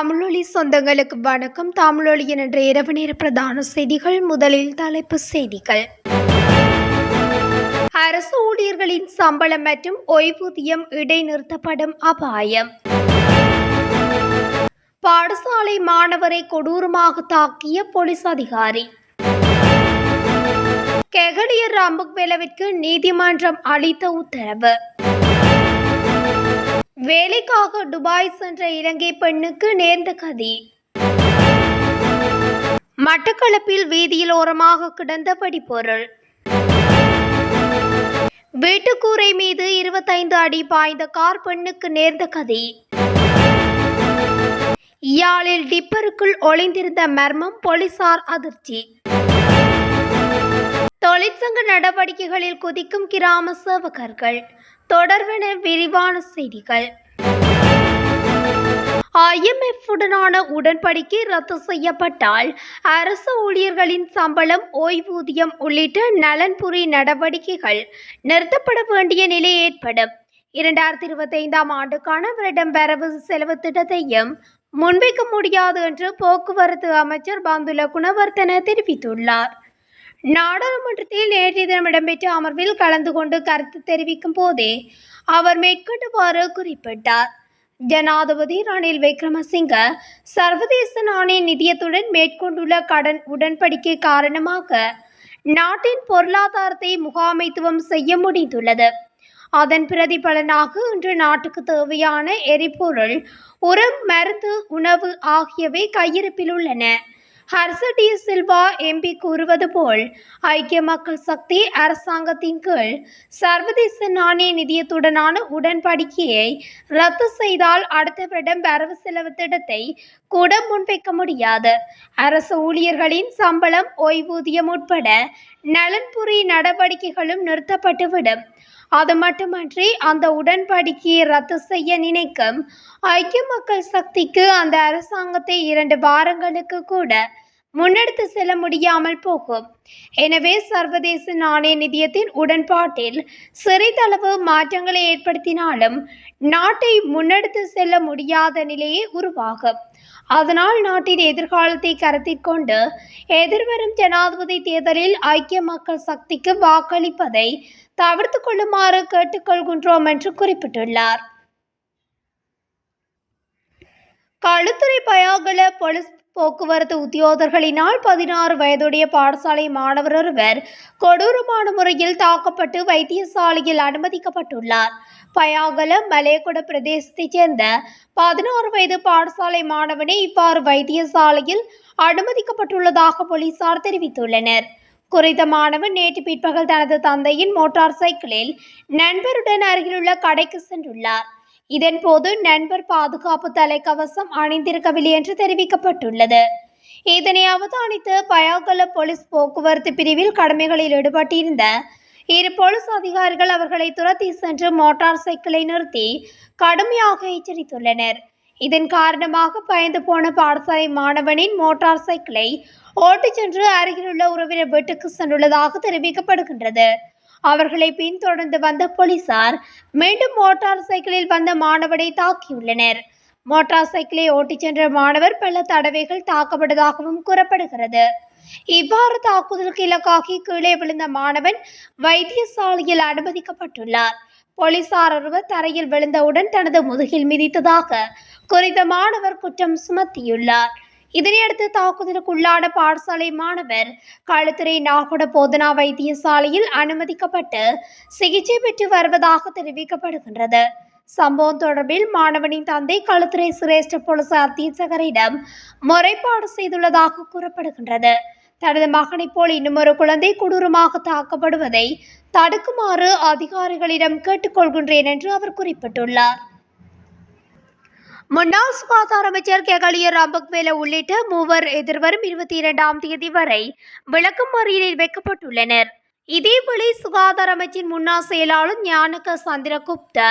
தமிழொலி சொந்தங்களுக்கு வணக்கம். தமிழொலியின் என்ற இரவு நேர பிரதான செய்திகள் முதலில் தலைப்பு செய்திகள். அரசு ஊழியர்களின் சம்பளம் மற்றும் ஓய்வூதியம் இடைநிறுத்தப்படும் அபாயம். பாடசாலை மாணவரை கொடூரமாக தாக்கிய போலீஸ் அதிகாரி. கெகலியர் ராம்புக்வேலவிற்கு நீதிமன்றம் அளித்த உத்தரவு. வேலைக்காக துபாய் சென்ற இலங்கை பெண்ணுக்கு நேர்ந்த கதி. மட்டக்களப்பில் வீதியில் ஓரமாக கிடந்த படிப்பொருள் வீட்டுக்கூரை மீது இருபத்தைந்து அடி பாய்ந்த கார் பெண்ணுக்கு நேர்ந்த கதி. யாழில் டிப்பருக்குள் ஒளிந்திருந்த மர்மம் போலீசார் அதிர்ச்சி. தொழிற்சங்க நடவடிக்கைகளில் குதிக்கும் கிராம சேவகர்கள். தொடர்வென விரிவான செய்திகள். ஐஎம்எஃப் உடனான உடன்படிக்கை ரத்து செய்யப்பட்டால் அரசு ஊழியர்களின் சம்பளம் ஓய்வூதியம் உள்ளிட்ட நலன்புரி நடவடிக்கைகள் நிறுத்தப்பட வேண்டிய நிலை ஏற்படும். இரண்டாயிரத்தி இருபத்தைந்தாம் ஆண்டுக்கான வருடம் வரவு செலவு திட்டத்தையும் முன்வைக்க முடியாது என்று போக்குவரத்து அமைச்சர் பந்துல குணவர்த்தன தெரிவித்துள்ளார். நாடாளுமன்றத்தில் நேற்றைய தினம் இடம்பெற்ற அமர்வில் கலந்து கொண்டு கருத்து தெரிவிக்கும் போதே அவர் மேற்கொண்டவாறு குறிப்பிட்டார். ஜனாதிபதி ரணில் விக்ரமசிங்க சர்வதேச நாணய நிதியத்துடன் மேற்கொண்டுள்ள கடன் உடன்படிக்கை காரணமாக நாட்டின் பொருளாதாரத்தை முகாமைத்துவம் செய்ய முடிந்துள்ளது. அதன் பிரதிபலனாக இன்று நாட்டுக்கு தேவையான எரிபொருள் உரம் மருந்து உணவு ஆகியவை கையிருப்பில் உள்ளன. ஹர்ஷ டி சில்வா எம்பி கூறுவது போல் ஐக்கிய மக்கள் சக்தி அரசாங்கத்தின் கீழ் சர்வதேச நாணய நிதியத்துடனான உடன்படிக்கையை ரத்து செய்தால் அடுத்த வருடம் வரவு செலவு திட்டத்தை கூட முன்வைக்க முடியாது. அரசு ஊழியர்களின் சம்பளம் ஓய்வூதியம் உட்பட நலன்புரி நடவடிக்கைகளும் நிறுத்தப்பட்டுவிடும். அது மட்டுமன்றி அந்த உடன்படிக்கையை ரத்து செய்ய நினைக்கும் ஐக்கிய மக்கள் சக்திக்கு அந்த அரசாங்கத்தை இரண்டு வாரங்களுக்கு கூட முன்னெடுத்து செல்ல முடியாமல் போகும். எனவே சர்வதேச நாணய நிதியத்தின் உடன்பாட்டில் சிறிதளவு மாற்றங்களை ஏற்படுத்தினாலும் நாட்டை முன்னெடுத்து செல்ல முடியாத நிலையே உருவாகும். அதனால் நாட்டின் எதிர்காலத்தை கருத்தில் கொண்டு எதிர்வரும் ஜனாதிபதி தேர்தலில் ஐக்கிய மக்கள் சக்திக்கு வாக்களிப்பதை தவிர்த்து கொள்ளுமாறு கேட்டுக்கொள்கின்றோம் என்று குறிப்பிட்டுள்ளார். களுத்துறை பயாகல போலீஸ் போக்குவரத்து உத்தியோகர்களினால் பதினாறு வயதுடைய பாடசாலை மாணவர் ஒருவர் கொடூரமான முறையில் தாக்கப்பட்டு வைத்தியசாலையில் அனுமதிக்கப்பட்டுள்ளார். பயாகலம் மலேகுட பிரதேசத்தைச் சேர்ந்த பதினாறு வயது பாடசாலை மாணவனே இவ்வாறு வைத்தியசாலையில் அனுமதிக்கப்பட்டுள்ளதாக போலீசார் தெரிவித்துள்ளனர். குறித்த மாணவன் நேற்று பிற்பகல் தனது தந்தையின் மோட்டார் சைக்கிளில் நண்பருடன் அருகிலுள்ள கடைக்கு சென்றுள்ளார். இதன்போது நண்பர் பாதுகாப்பு தலைக்கவசம் அணிந்திருக்கவில்லை என்று தெரிவிக்கப்பட்டுள்ளது. இதனை அவதானித்து பயாகல போலீஸ் போக்குவரத்து பிரிவில் கடமைகளில் ஈடுபட்டிருந்த இரு போலீஸ் அதிகாரிகள் அவர்களை துரத்தி சென்று மோட்டார் சைக்கிளை நிறுத்தி கடுமையாக எச்சரித்துள்ளனர். இதன் காரணமாக பயந்து போன பாடசாலை மாணவனின் மோட்டார் சைக்கிளை ஓட்டிச் சென்று அருகிலுள்ள உறவினர் வீட்டுக்கு சென்றுள்ளதாக தெரிவிக்கப்படுகின்றது. அவர்களை பின்தொடர்ந்து வந்த போலீசார் மீண்டும் மோட்டார் சைக்கிளில் வந்த மாணவனை தாக்கியுள்ளனர். மோட்டார் சைக்கிளை ஓட்டிச் சென்ற மாணவர் பல தடவைகள் தாக்கப்பட்டதாகவும் கூறப்படுகிறது. இவ்வாறு தாக்குதலுக்கு இலக்காகி கீழே விழுந்த மாணவன் வைத்தியசாலையில் அனுமதிக்கப்பட்டுள்ளார். போலீசார் ஒருவர் தரையில் விழுந்தவுடன் தனது முதுகில் மிதித்ததாக குறித்த மாணவர் குற்றம் சுமத்தியுள்ளார். இதனையடுத்து தாக்குதலுக்குள்ளான பாடசாலை மாணவர் களுத்துறை நாகொட போதனா வைத்தியசாலையில் அனுமதிக்கப்பட்டு சிகிச்சை பெற்று வருவதாக தெரிவிக்கப்படுகின்றது. சம்பவம் தொடர்பில் மாணவனின் தந்தை களுத்துறை சிரேஷ்ட போலீஸ் அத்தீட்சகரிடம் முறைப்பாடு செய்துள்ளதாக கூறப்படுகின்றது. தனது மகனைப் போல் இன்னுமொரு குழந்தை கொடூரமாக தாக்கப்படுவதை தடுக்குமாறு அதிகாரிகளிடம் கேட்டுக்கொள்கின்றேன் என்று அவர் குறிப்பிட்டுள்ளார். முன்னாள் சுகாதார அமைச்சர் கெகலிய ராம்பக்வேல உள்ளிட்ட மூவர் எதிர்வரும் இருபத்தி இரண்டாம் தேதி வரை விளக்கமறியலில் வைக்கப்பட்டுள்ளனர். இதேவேளை சுகாதார அமைச்சின் முன்னாள் செயலாளர் ஞானக சந்திரகுப்த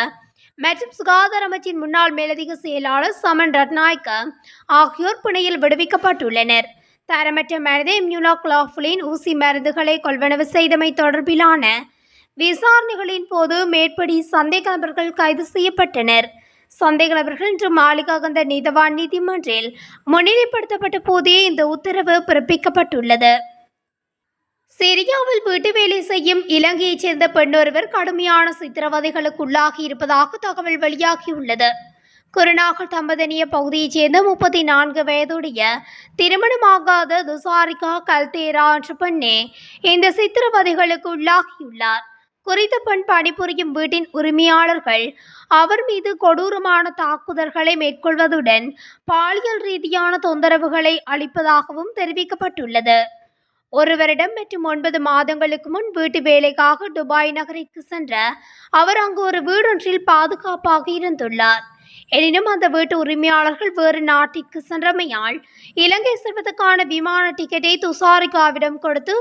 மற்றும் சுகாதார அமைச்சின் முன்னாள் மேலதிக செயலாளர் சமன் ரட்நாயக்க ஆகியோர் புனையில் விடுவிக்கப்பட்டுள்ளனர். தரமற்ற மனித இம்யூனோக்ளாஃபுலின் ஊசி மருந்துகளை கொள்வனவு செய்தமை தொடர்பிலான விசாரணைகளின் போது மேற்படி சந்தேக நபர்கள் கைது செய்யப்பட்டனர். சந்தேக நபர்கள் இன்று மாளிகாகந்த நீதவான் நீதிமன்றில் முன்னிலைப்படுத்தப்பட்ட போதே இந்த உத்தரவு பிறப்பிக்கப்பட்டுள்ளது. சிரியாவில் வீட்டு வேலை செய்யும் இலங்கையைச் சேர்ந்த பெண்ணொருவர் கடுமையான சித்திரவதைகளுக்குள்ளாகி இருப்பதாக தகவல் வெளியாகியுள்ளது. குருநாகல் தம்பதனிய பகுதியைச் சேர்ந்த முப்பத்தி நான்கு வயதுடைய திருமணமாகாத துசாரிகா கல்தேரா என்ற பெண்ணே இந்த சித்திரவதைகளுக்கு உள்ளாகியுள்ளார். குறித்த பெண் பணிபுரியும் வீட்டின் உரிமையாளர்கள் அவர் மீது கொடூரமான தாக்குதல்களை மேற்கொள்வதுடன் பாலியல் ரீதியான தொந்தரவுகளை அளிப்பதாகவும் தெரிவிக்கப்பட்டுள்ளது. ஒரு வருடம் மற்றும் ஒன்பது மாதங்களுக்கு முன் வீட்டு வேலைக்காக துபாய் நகரிற்கு சென்ற அவர் அங்கு ஒரு வீடொன்றில் பாதுகாப்பாக இருந்துள்ளார். எனினும் அந்த வீட்டு உரிமையாளர்கள் வேறு நாட்டிற்கு சென்றமையால் இலங்கை செல்வதற்கான விமான டிக்கெட்டை துசாரிகாவிடம் கொடுத்து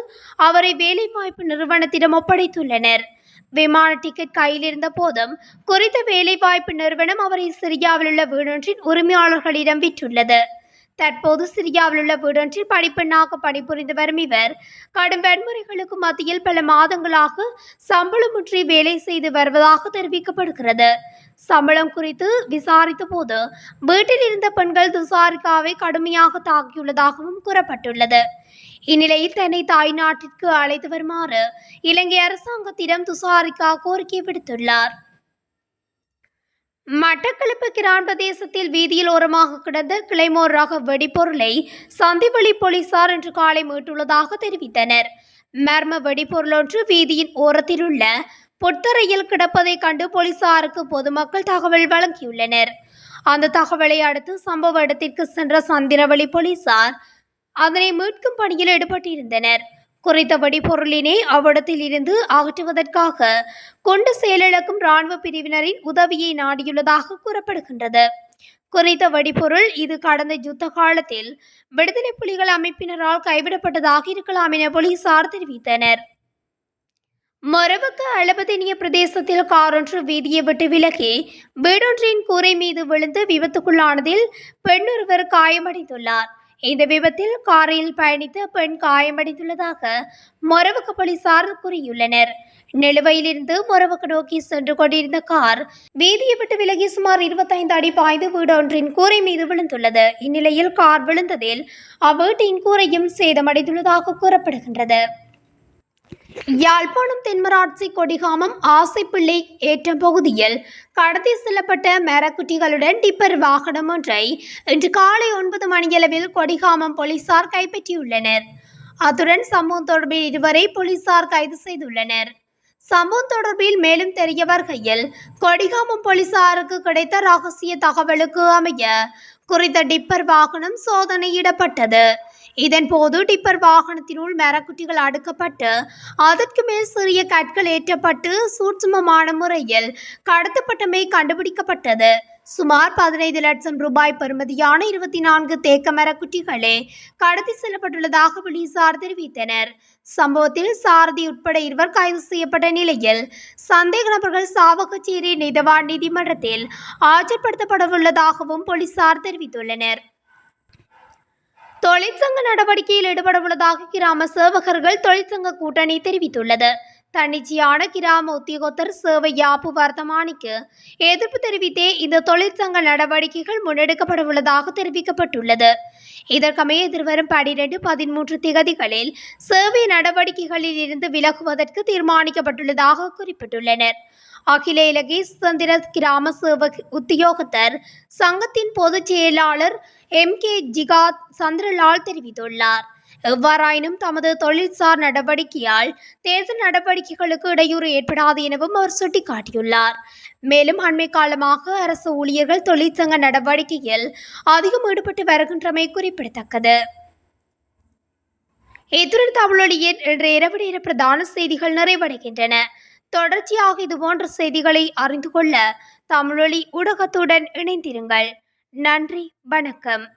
அவரை வேலைவாய்ப்பு நிறுவனத்திடம் ஒப்படைத்துள்ளனர். விமான டிக்கெட் கையில் இருந்த போதும் குறித்த வேலைவாய்ப்பு நிறுவனம் அவரை சிரியாவில் உள்ள வீடொன்றின் உரிமையாளர்களிடம் விற்றுள்ளது. தற்போது சிரியாவில் உள்ள வீடொன்றில் படிப்பெண்ணாக பணிபுரிந்து வரும் இவர் கடும் வன்முறைகளுக்கு மத்தியில் பல மாதங்களாக சம்பளமுற்றி வேலை செய்து வருவதாக தெரிவிக்கப்படுகிறது. சம்பளம் குறித்து விசாரித்த போது வீட்டில் இருந்த பெண்கள் துசாரிகாவை கடுமையாக தாக்கியுள்ளதாகவும் கூறப்பட்டுள்ளது. இந்நிலையில் தன்னை தாய் நாட்டிற்கு அழைத்து வருமாறு இலங்கை அரசாங்கத்திடம் துசாரிக்கா கோரிக்கை விடுத்துள்ளார். மட்டக்களப்பு கிரான் பிரதேசத்தில் வீதியில் ஓரமாக கிடந்த கிளைமோர் ரக வெடிபொருளை சந்திவெளி போலீசார் இன்று காலை மீட்டுள்ளதாக தெரிவித்தனர். மர்ம வெடிபொருளொன்று வீதியின் ஓரத்தில் உள்ள பொட்டறையில் கிடப்பதை கண்டு போலீசாருக்கு பொதுமக்கள் தகவல் வழங்கியுள்ளனர். அந்த தகவலை அடுத்து சம்பவ இடத்திற்கு சென்ற சந்திரவழி போலீசார் அதனை மீட்கும் பணியில் ஈடுபட்டிருந்தனர். குறைத்த வடிபொருளினை அவ்விடத்தில் இருந்து அகற்றுவதற்காக கொண்டு செயலிழக்கும் இராணுவ பிரிவினரின் உதவியை நாடியுள்ளதாக கூறப்படுகின்றது. குறைத்த வடிபொருள் இது கடந்த யுத்த காலத்தில் விடுதலை புலிகள் அமைப்பினரால் கைவிடப்பட்டதாக இருக்கலாம் என போலீசார் தெரிவித்தனர். மொரவுக்கு அளபதினிய பிரதேசத்தில் காரொன்று வீதியை விட்டு விலகி வீடொன்றின் கூரை மீது விழுந்து விபத்துக்குள்ளானதில் பெண்ணொருவர் காயமடைந்துள்ளார். இந்த விபத்தில் காரில் பயணித்த பெண் காயமடைந்துள்ளதாக மொரவுக்கு போலீசார் கூறியுள்ளனர். நிலுவையிலிருந்து மொரவுக்கு நோக்கி சென்று கொண்டிருந்த கார் வீதியை விட்டு விலகி சுமார் இருபத்தைந்து அடி பாய்ந்து வீடொன்றின் கூரை மீது விழுந்துள்ளது. இந்நிலையில் கார் விழுந்ததில் அவ்வீட்டின் கூரையும் சேதமடைந்துள்ளதாக கூறப்படுகின்றது. யாழ்ப்பாணம் தென்மராட்சி கொடிகாமம் ஆசைப்பிள்ளை ஏற்றம் பகுதியில் கடத்தி செல்லப்பட்ட மரக்குட்டிகளுடன் டிப்பர் வாகனம் ஒன்றை இன்று காலை ஒன்பது மணியளவில் கொடிகாமம் போலீசார் கைப்பற்றியுள்ளனர். அத்துடன் சம்பவம் தொடர்பில் இருவரை போலீசார் கைது செய்துள்ளனர். சம்பவம் தொடர்பில் மேலும் தெரிய வருகையில் கொடிகாமம் போலீசாருக்கு கிடைத்த ரகசிய தகவலுக்கு அமைய குறித்த டிப்பர் வாகனம் சோதனையிடப்பட்டது. இதன்போது டிப்பர் வாகனத்தினுள் மரக்குட்டிகள் அடுக்கப்பட்டு அதற்கு மேல் சிறிய கற்கள் ஏற்றப்பட்டு சூட்சுமமான முறையில் கடத்தப்பட்டமை கண்டுபிடிக்கப்பட்டது. சுமார் பதினைந்து லட்சம் ரூபாய் பெறுமதியான இருபத்தி நான்கு தேக்க மரக்குட்டிகளே கடத்தி செல்லப்பட்டுள்ளதாக போலீசார் தெரிவித்தனர். சம்பவத்தில் சாரதி உட்பட இருவர் கைது செய்யப்பட்ட நிலையில் சந்தேக நபர்கள் சாவகச்சேரி நீதவான் நீதிமன்றத்தில் ஆஜர்படுத்தப்படவுள்ளதாகவும் போலீசார் தெரிவித்துள்ளனர். தொழிற்சங்க நடவடிக்கையில் ஈடுபடவுள்ளதாக கிராம சேவகர்கள் தொழிற்சங்க கூட்டணி தெரிவித்துள்ளது. தன்னிச்சையான கிராம உத்தியோகத்தர் சேவை யாப்பு வர்த்தமானிக்கு எதிர்ப்பு தெரிவித்தே இந்த தொழிற்சங்க நடவடிக்கைகள் முன்னெடுக்கப்படவுள்ளதாக தெரிவிக்கப்பட்டுள்ளது. இதற்கமைய எதிர்வரும் பனிரெண்டு பதிமூன்று திகதிகளில் சேவை நடவடிக்கைகளில் இருந்து விலகுவதற்கு தீர்மானிக்கப்பட்டுள்ளதாக குறிப்பிட்டுள்ளனர். அகில இலங்கை சுதந்திர கிராம சேவக உத்தியோகத்தர் சங்கத்தின் பொதுச் செயலாளர் எம் கே ஜிகாத் சந்திரலால் தெரிவித்துள்ளார். எவ்வாறாயினும் தமது தொழில்சார் நடவடிக்கையால் தேர்தல் நடவடிக்கைகளுக்கு இடையூறு ஏற்படாது எனவும் அவர் சுட்டிக்காட்டியுள்ளார். மேலும் அண்மை காலமாக அரசு ஊழியர்கள் தொழிற்சங்க நடவடிக்கையில் அதிகம் ஈடுபட்டு வருகின்றமை குறிப்பிடத்தக்கது. இத்துடன் தமிழொலியின் இன்று இரவு நேர பிரதான செய்திகள் நிறைவடைகின்றன. தொடர்ச்சியாக இதுபோன்ற செய்திகளை அறிந்து கொள்ள தமிழொலி ஊடகத்துடன் இணைந்திருங்கள். நன்றி வணக்கம்.